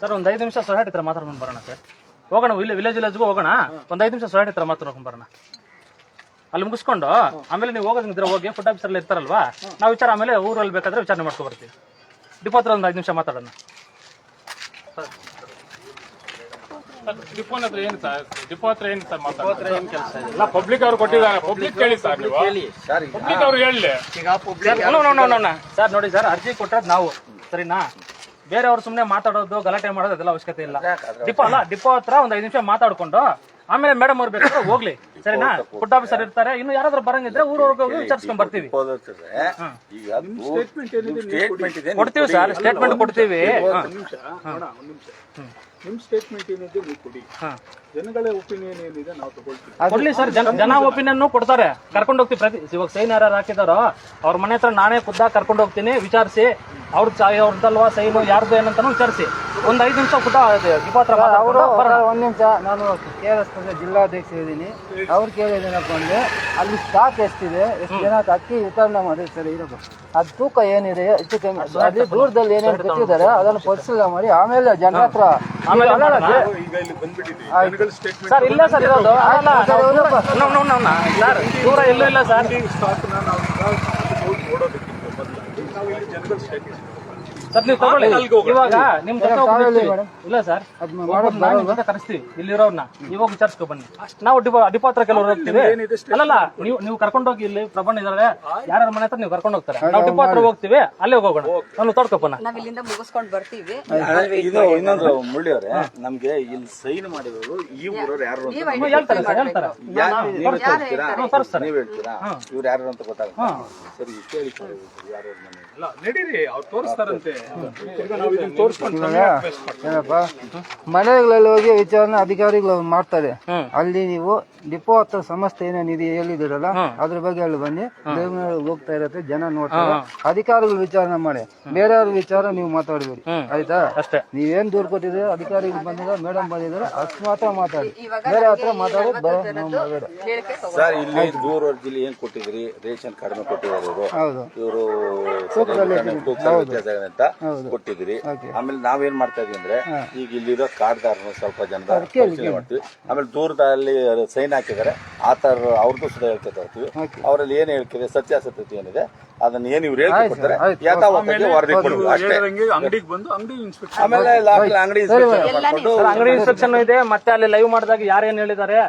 Sir ಒಂದು ಐದು ನಿಮಿಷ ಸೊಸೈಟಿ ಹತ್ರ ಮಾತಾಡ್ಕೊಂಡು ಬರೋಣ ಸರ್. ಹೋಗೋಣ ಇಲ್ಲಿ ವಿಲೇಜ್ ವಿಲೇಜ್ಗೂ ಹೋಗೋಣ? ಒಂದು ಐದು ನಿಮಿಷ ಸೊಸೈಟಿ ಹತ್ರ ಮಾತಾಡ್ಕೊಂಡು ಬರೋಣ. ಅಲ್ಲಿ ಮುಗಿಸ್ಕೊಂಡು ಆಮೇಲೆ ನೀವು ಹೋಗೋದಿದ್ರೆ ಹೋಗಿ ಫುಡ್ ಆಫೀಸರ್ ಇರ್ತಾರಲ್ವಾ? ನಾವು ವಿಚಾರ ಆಮೇಲೆ ಊರಲ್ಲಿ ಬೇಕಾದ್ರೆ ವಿಚಾರಣೆ ಮಾಡ್ಕೊ ಬರ್ತೀವಿ. ಡಿಪೋ ಹತ್ರ ಒಂದು ಐದು ನಿಮಿಷ ಮಾತಾಡೋಣ. ಡಿಪೋ ಹತ್ರ ಏನು ಸರ್? ಡಿಪೋ ಹತ್ರ ಏನು ಸರ್ ಮಾತಾಡ್ತಾರೆ ಇಲ್ಲ. ಪಬ್ಲಿಕ್ ಅವ್ರು ಕೊಟ್ಟಿದ್ದಾರೆ. ಪಬ್ಲಿಕ್ ಕೇಳಿ ಸರ್ ನೀವು. ಪಬ್ಲಿಕ್ ಅವ್ರು ಹೇಳಿ. ಸರ್ ನೋಡಿ ಸರ್ ಅರ್ಜಿ ಕೊಟ್ಟರೆ ನಾವು. ಸರಿನಾ? ಬೇರೆಯವ್ರು ಸುಮ್ಮನೆ ಮಾತಾಡೋದು ಗಲಾಟೆ ಮಾಡೋದು ಅದೆಲ್ಲ ಅವಶ್ಯಕತೆ ಇಲ್ಲ. ಡಿಪೋ ಅಲ್ಲ ಡಿಪೋ ಹತ್ರ ಒಂದ್ ಐದು ನಿಮಿಷ ಮಾತಾಡ್ಕೊಂಡು ಆಮೇಲೆ ಮೇಡಮ್ ಅವ್ರು ಬೇಕಾದ್ರೆ ಹೋಗ್ಲಿ. ಸರಿನಾ? ಫುಡ್ ಆಫೀಸರ್ ಇರ್ತಾರೆ. ಇನ್ನು ಯಾರಾದ್ರೂ ಬರಂಗಿದ್ರೆ ಊರವ್ರಿಗೆ ಹೋಗಿ ವಿಚಾರಿಸ್ಕೊಂಡ್ ಬರ್ತೀವಿ. ಕೊಡ್ತೀವಿ ಸರ್ ಸ್ಟೇಟ್ಮೆಂಟ್ ಕೊಡ್ತೀವಿ. ನಿಮ್ ಸ್ಟೇಟ್ಮೆಂಟ್ ಏನಿದೆ ನೀವು ಕೊಡಿ. ಹಾ. ಜನಗಳ ಒಪಿನಿಯನ್ ಏನಿದೆ ನಾವು ತಗೊಳ್ತೀವಿ. ಕೊಡ್ಲಿ ಸರ್ ಜನ ಜನ ಒಪಿನಿಯನ್ ಕೊಡ್ತಾರೆ. ಕರ್ಕೊಂಡು ಹೋಗ್ತೀವಿ ಪ್ರತಿ ಇವಾಗ ಸೈನ್ ಯಾರು ಹಾಕಿದಾರೋ ಅವ್ರ ಮನೆ ಹತ್ರ ನಾನೇ ಖುದ್ದ ಕರ್ಕೊಂಡು ಹೋಗ್ತೀನಿ ವಿಚಾರಿಸಿ. ಅವ್ರ ಅವ್ರದ್ದಲ್ವಾ ಸೈನು ಯಾರ್ದು ಏನಂತಾನು ವಿಚಾರಿಸಿ. ಒಂದ್ ಐದು ನಿಮಿಷ ಖುದ್ದ ಇಪ್ಪತ್ತರ. ಒಂದ್ ನಿಮಿಷ ನಾನು ಕೆ ಆರ್ ಎಸ್ ಜಿಲ್ಲಾಧ್ಯಕ್ಷ ಇದ್ದೀನಿ. ಅವ್ರು ಕೇಳಿದೇನಪ್ಪ ಅಂದರೆ ಅಲ್ಲಿ ಸ್ಟಾಕ್ ಎಷ್ಟಿದೆ ಎಷ್ಟು ಜನ ಅಕ್ಕಿ ವಿತರಣೆ ಮಾಡಿ ಸರಿ ಇರೋದು ಅದು ತೂಕ ಏನಿದೆ ಹೆಚ್ಚು ಕಮ್ಮಿ ಅಲ್ಲಿ ದೂರದಲ್ಲಿ ಏನೇನು ಕೊಟ್ಟಿದ್ದಾರೆ ಅದನ್ನು ಪರಿಶೀಲನೆ ಮಾಡಿ. ಆಮೇಲೆ ಜನರ ಹತ್ರ ಆಮೇಲೆ ಅಲ್ಲ, ಅಲ್ಲ, ಮಾಡೋಣ. ಈಗ ಇಲ್ಲಿ ಬಂದ್ಬಿಟ್ಟಿದೆ ಜನಗಳ ಸ್ಟೇಟ್ಮೆಂಟ್ ಸರ್ ಇಲ್ಲ ಸರ್ ಇರೋದು. ದೂರ- no, no, no, no. Sir ದೂರ ಎಲ್ಲೂ ಇಲ್ಲ ಸರ್. ಸ್ಟಾಕ್ ನಾವು ಈಗ ಹೋಗಿ ನೋಡೋದಕ್ಕಿಂತ ನಾವು ಇಲ್ಲಿ ಜನಗಳ ಸ್ಟೇಟ್ಮೆಂಟ್ ಸರ್ ನೀವು ತಗೊಳ್ಳಿ ಇವಾಗ ನಿಮ್ ಜೊತೆ ಒಬ್ರು ಇರ್ತೀವಿ. ಇಲ್ಲ ಸರ್ ಒಬ್ರು ನಾನ್ ನಿಮ್ ಜೊತೆ ಕರೆಸ್ತೀವಿ. ಇಲ್ಲಿರೋರ್ನ. ಇವಾಗ ವಿಚಾರಿಸ್ಕೊ ಬನ್ನಿ. ನಾವು ಡಿಪೋ ಡಿಪೋ ಹತ್ರ ಕೆಲವರು ಹೋಗ್ತೀವಿ. ಅಲ್ಲಲ್ಲ ನೀವು ನೀವು ಕರ್ಕೊಂಡು ಹೋಗಿ ಇಲ್ಲಿ ಪ್ರಬಂಧ ಇದಾರೆ. ಯಾರ್ಯಾರ ಮನೆ ಹತ್ರ ನೀವು ಕರ್ಕೊಂಡು ಹೋಗ್ತಾರೆ. ನಾವು ಡಿಪೋ ಹತ್ರ ಹೋಗ್ತೀವಿ. ಅಲ್ಲೇ ಹೋಗೋಣ. ನಾನು ತೋಡ್ಕೊಪ್ಪನ ನಾವ್ ಇಲ್ಲಿಂದ ಮುಗಿಸ್ಕೊಂಡ್ ಬರ್ತೀವಿ. ಇದು ಇನ್ನೊಂದು ಮುಳ್ಳಿಯವ್ರೆ. ನಮ್ಗೆ ಇಲ್ಲಿ ಸೈನ್ ಮಾಡಿರೋರು ಈ ಊರವ್ರು ಯಾರು ಅಂತ ನೀವ್ ನಮ್ಗೆ ಹೇಳ್ತಾರೆ ಸರ್? ಹೇಳ್ತಾರೆ? ಯಾ- ನೀವ್ ತೋರಿಸ್ತಾರೆ. ನೀವ್ ಹೇಳ್ತೀರಾ? ಇವ್ರು ಯಾರು ಅಂತ ಗೊತ್ತಾಗುತ್ತೆ ಸರಿ ಕೇಳಿ ಸರ್ ಯಾರು ಅವ್ರ ಮನೆ ಇಲ್ಲ ನಡೀರಿ ಅವ್ರು ತೋರಿಸ್ತಾರಂತೆ. ಏನಪ್ಪ? ಮನೆಗಳಲ್ಲಿ ಹೋಗಿ ವಿಚಾರಣೆ ಅಧಿಕಾರಿಗಳು ಮಾಡ್ತಾರೆ. ಅಲ್ಲಿ ನೀವು ಡಿಪೋ ಹತ್ರ ಸಮಸ್ಯೆ ಏನೇನಿದೆ ಹೇಳಿದಿರಲ್ಲ ಅದ್ರ ಬಗ್ಗೆ ಅಲ್ಲಿ ಬನ್ನಿ. ದೇವನಹಳ್ಳಿ ಹೋಗ್ತಾ ಇರತ್ತೆ ಜನ ನೋಡ್ತಾರೆ. ಅಧಿಕಾರಿಗಳು ವಿಚಾರಣೆ ಮಾಡಿ. ಬೇರೆಯವ್ರ ವಿಚಾರ ನೀವು ಮಾತಾಡಬೇಡಿ. ಆಯ್ತಾ? ಅಷ್ಟೇ. ನೀವೇನ್ ದೂರ ಕೊಟ್ಟಿದ್ರೆ ಅಧಿಕಾರಿಗಳು ಬಂದಿದ್ರೆ ಮೇಡಮ್ ಬಂದಿದ್ರೆ ಅಷ್ಟು ಮಾತ್ರ ಮಾತಾಡಿ ಇವಾಗ ಬೇರೆ ಹತ್ರ ಮಾತಾಡೋದು ಸರ್ ಇಲ್ಲಿ ದೂರ ಏನ್ ಕೊಟ್ಟಿದ್ರಿ? ರೇಷನ್ ಕಡಿಮೆ ಕೊಟ್ಟಿದ್ದಾರೆ ಇವರು. ಹೌದು. ಇವರು ವ್ಯತ್ಯಾಸ ಅಂತ. ಕೊಟ್ಟಿದ್ರಿ ಆಮೇಲೆ ನಾವೇನ್ ಮಾಡ್ತಾ ಇದೀವಿ ಅಂದ್ರೆ ಈಗ ಇಲ್ಲಿರೋ ಕಾರ್ಡ್ದಾರನ ಸ್ವಲ್ಪ ಜನ ಪರಿಶೀಲನೆ ಮಾಡ್ತೀವಿ. ಆಮೇಲೆ ದೂರದಲ್ಲಿ ಸೈನ್ ಹಾಕಿದ್ದಾರೆ. ಆ ತರ ಅವ್ರದ್ದು ಸುದ ಹೇಳ್ಕೊತಾ ಇರ್ತೀವಿ. ಅವರಲ್ಲಿ ಏನ್ ಹೇಳ್ತಿದೆ ಸತ್ಯಾಸತ್ಯತೆ ಏನಿದೆ ಅದನ್ನ ಏನ್ ಇವ್ರು ಹೇಳ್ಕೊಡ್ತಾರೆ ಯಥಾವತ್ತಾಗಿ ವರದಿ ಕೊಡುವ ಅಷ್ಟೇ. ಅಂಗಡಿಗೆ ಬಂದು ಅಂಗಡಿ ಇನ್ಸ್ಪೆಕ್ಷನ್ ಆಮೇಲೆ ಅಂಗಡಿ inspection ಸರ್ ಅಂಗಡಿ ಇನ್ಸ್ಟ್ರಕ್ಷನ್ ಇದೆ ಮತ್ತೆ ಅಲ್ಲಿ ಲೈವ್ ಮಾಡಿದಾಗ ಯಾರೇನ್ ಏನ್ ಹೇಳಿದ್ದಾರೆ?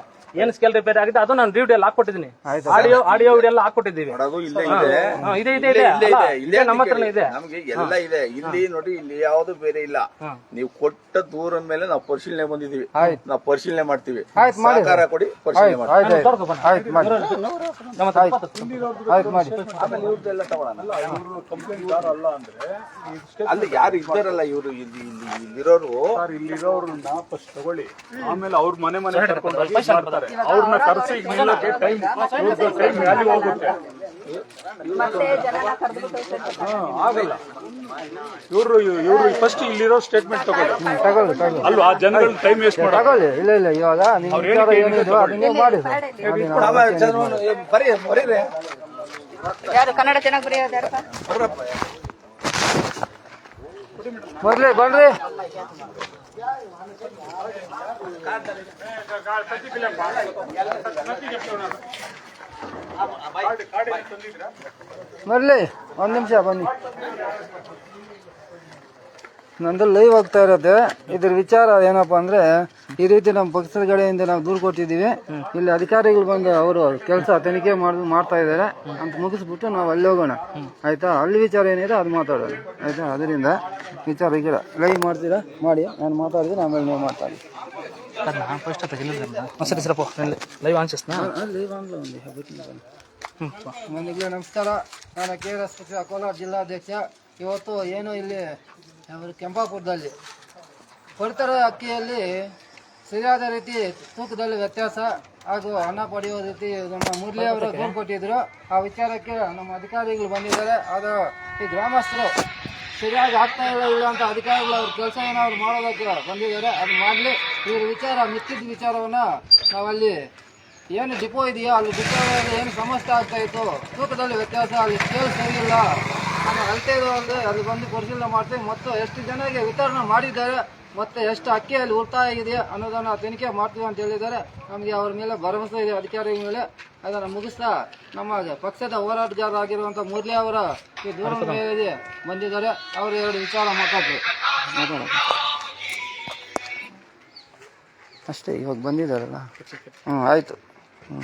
ಏನ್ ಸ್ಕೇಲ್ ರಿಪೇರ್ ಆಗಿದೆ ಅದು ನಾನು ಡ್ಯೂಟಿ ಎಲ್ಲ ಹಾಕೊಟ್ಟಿದ್ದೀನಿ ಆಡಿಯೋ ಆಡಿಯೋ ವಿಡಿಯೋ ಎಲ್ಲ ಹಾಕೊಟ್ಟಿದ್ದೀವಿ ಮಾಡೋದು ಇಲ್ಲೇ ಇದೆ. ಹಾ, ಇದೆ ಇದೆ ಇಲ್ಲೇ ಇದೆ. ಇಲ್ಲೇ ಅಲ್ಲ, ಇದೆ ಇದೆ ಇಲ್ಲೇ ನಮ್ಮ ಹತ್ರನೇ ಇದೆ. ನಮ್ಗೆ ಎಲ್ಲ ಇದೆ. ಇಲ್ಲಿ ನೋಡಿ ಇಲ್ಲಿ ಯಾವ್ದು ಬೇರೆ ಇಲ್ಲ. ನೀವು ಕೊಟ್ಟ ದೂರ ಮೇಲೆ ನಾವು ಪರಿಶೀಲನೆ ಬಂದಿದೀವಿ ನಾವು ಪರಿಶೀಲನೆ ಮಾಡ್ತೀವಿ. ಸಹಕಾರ ಕೊಡಿ ಪರಿಶೀಲನೆ ಮಾಡ್ತೀವಿ ಆಯ್ತು ಆಯ್ತು. ತೋರ್ಕೊ ಬನ್ನಿ. ಆಯ್ತು ಮಾಡಿ. ನಮ್ಮ ಹತ್ರ ಇಪ್ಪತ್ತು. ಆಯ್ತು ಮಾಡಿ. ಆಮೇಲೆ ಇವ್ರದ್ದೆಲ್ಲ ತಗೊಳ್ಳೋಣ. ಅಲ್ಲ ಅಲ್ಲಿ ಯಾರು ಇದ್ದಾರಲ್ಲ ಇವರು? ಇಲ್ಲಿ ಇಲ್ಲಿ ಇಲ್ಲಿರೋರು. ಇಲ್ಲಿರೋರನ್ನ ಫಸ್ಟ್ ತಗೊಳ್ಳಿ. ಆಮೇಲೆ ಅವ್ರ ಮನೆ ಮನೆ ಕರ್ಕೊಂಡು ಹೋಗಿ ಮಾಡ್ತಾರೆ. ಅವ್ರನ್ನ ಕರೆಸಿ ನಿಲ್ಲಕ್ಕೆ ಟೈಮ್ ಟೈಮ್ ವ್ಯಾಲ್ಯೂ ಹೋಗುತ್ತೆ. ಆಗಲ್ಲ. ಇವರು ಇವರು ಫಸ್ಟ್ ಇಲ್ಲಿರೋ ಸ್ಟೇಟ್ಮೆಂಟ್ ತಗೊಳ್ಳಿ. ತಗೊಳ್ಳಿ ತಗೊಳ್ಳಿ ಅಲ್ವಾ? ಜನಗಳ ಟೈಮ್ ವೇಸ್ಟ್ ಮಾಡಿ ತಗೊಳ್ಳಿ. ಇಲ್ಲ ಇಲ್ಲ ಇವಾಗ ಅದನ್ನ ನೀವು ಮಾಡಿ ಬರೀ ಬರೀರಿ ಯಾರು ಕನ್ನಡ ಚೆನ್ನಾಗಿ ಬರೆಯೋದು ಬನ್ರಿ. ಬರ್ಲಿ ಒಂದು ನಿಮಿಷ ಬನ್ನಿ. ನಂದು ಲೈವ್ ಆಗ್ತಾ ಇರೋದೆ. ಇದ್ರ ವಿಚಾರ ಏನಪ್ಪಾ ಅಂದ್ರೆ ಈ ರೀತಿ ನಮ್ಮ ಪಕ್ಷದ ಕಡೆಯಿಂದ ನಾವು ದೂರು ಕೊಟ್ಟಿದ್ದೀವಿ. ಇಲ್ಲಿ ಅಧಿಕಾರಿಗಳು ಬಂದು ಅವರು ಕೆಲಸ ತನಿಖೆ ಮಾಡಿ ಮಾಡ್ತಾ ಇದ್ದಾರೆ. ಅಂತ ಮುಗಿಸ್ಬಿಟ್ಟು ನಾವು ಅಲ್ಲಿ ಹೋಗೋಣ. ಆಯ್ತಾ? ಅಲ್ಲಿ ವಿಚಾರ ಏನಿದೆ ಅದು ಮಾತಾಡೋಣ. ಆಯ್ತಾ? ಅದರಿಂದ ವಿಚಾರ ಈಗ ಲೈವ್ ಮಾಡ್ತೀರಾ? ಮಾಡಿ ನಾನು ಮಾತಾಡಿದ್ರೆ ಆಮೇಲೆ ನೀವು ಮಾತಾಡಿ ನಮಸ್ಕಾರ ನಾನು ಕೆ ಆರ್ ಎಸ್ ಪಕ್ಷ ಕೋಲಾರ ಜಿಲ್ಲಾಧ್ಯಕ್ಷ. ಇವತ್ತು ಏನು ಇಲ್ಲಿ ಕೆಂಪಾಪುರದಲ್ಲಿ. ಪಡಿತರ ಅಕ್ಕಿಯಲ್ಲಿ ಸರಿಯಾದ ರೀತಿ ತೂಕದಲ್ಲಿ ವ್ಯತ್ಯಾಸ ಹಾಗೂ ಹಣ ಪಡೆಯುವ ರೀತಿ ನಮ್ಮ ಮುರಳಿ ಅವರು ದೂರು ಕೊಟ್ಟಿದ್ರು. ಆ ವಿಚಾರಕ್ಕೆ ನಮ್ಮ ಅಧಿಕಾರಿಗಳು ಬಂದಿದ್ದಾರೆ. ಅದು ಈ ಗ್ರಾಮಸ್ಥರು ಸರಿಯಾಗಿ ಆಗ್ತಾ ಇಲ್ಲ ಅಂತ ಅಧಿಕಾರಿಗಳು ಅವ್ರ ಕೆಲಸ ಏನಾದ್ರು ಮಾಡೋದಕ್ಕೆ ಬಂದಿದ್ದಾರೆ. ಅದು ಮಾಡಲಿ. ಇವ್ರ ವಿಚಾರ ಮಿಕ್ಕಿದ ವಿಚಾರವನ್ನು ನಾವಲ್ಲಿ ಏನು ಡಿಪೋ ಇದೆಯೋ? ಅಲ್ಲಿ ಡಿಪೋ ಏನು ಸಮಸ್ಯೆ ಆಗ್ತಾ ಇತ್ತು? ತೂಕದಲ್ಲಿ ವ್ಯತ್ಯಾಸ ಅಲ್ಲಿ ಸ್ಕೇಲ್ ಸರಿ ಇಲ್ಲ. ಆಮೇಲೆ ಅಳತೆ ಒಂದು ಅಲ್ಲಿ ಬಂದು ಪರಿಶೀಲನೆ ಮಾಡ್ತೀವಿ. ಮತ್ತು ಎಷ್ಟು ಜನರಿಗೆ ವಿತರಣೆ ಮಾಡಿದ್ದಾರೆ, ಮತ್ತು ಎಷ್ಟು ಅಕ್ಕಿಯಲ್ಲಿ ಉಳಿತಾಯ ಇದೆ ಅನ್ನೋದನ್ನು ತನಿಖೆ ಮಾಡ್ತೀವಿ ಅಂತ ಹೇಳಿದ್ದಾರೆ. ನಮಗೆ ಅವ್ರ ಮೇಲೆ ಭರವಸೆ ಇದೆ, ಅಧಿಕಾರಿಗಳ ಮೇಲೆ. ಅದನ್ನು ಮುಗಿಸ್ತಾ ನಮ್ಮ ಪಕ್ಷದ ಹೋರಾಟಗಾರರಾಗಿರುವಂಥ ಮುರಳಿ ಅವರ ಈ ದೂರ ಮೇಲೆ ಬಂದಿದ್ದಾರೆ. ಅವರು ಎರಡು ವಿಚಾರ ಮಾತಾಡ್ತೀವಿ ಅಷ್ಟೇ, ಇವಾಗ ಬಂದಿದ್ದಾರಲ್ಲ? ಹ್ಞೂ ಆಯಿತು. ಹ್ಞೂ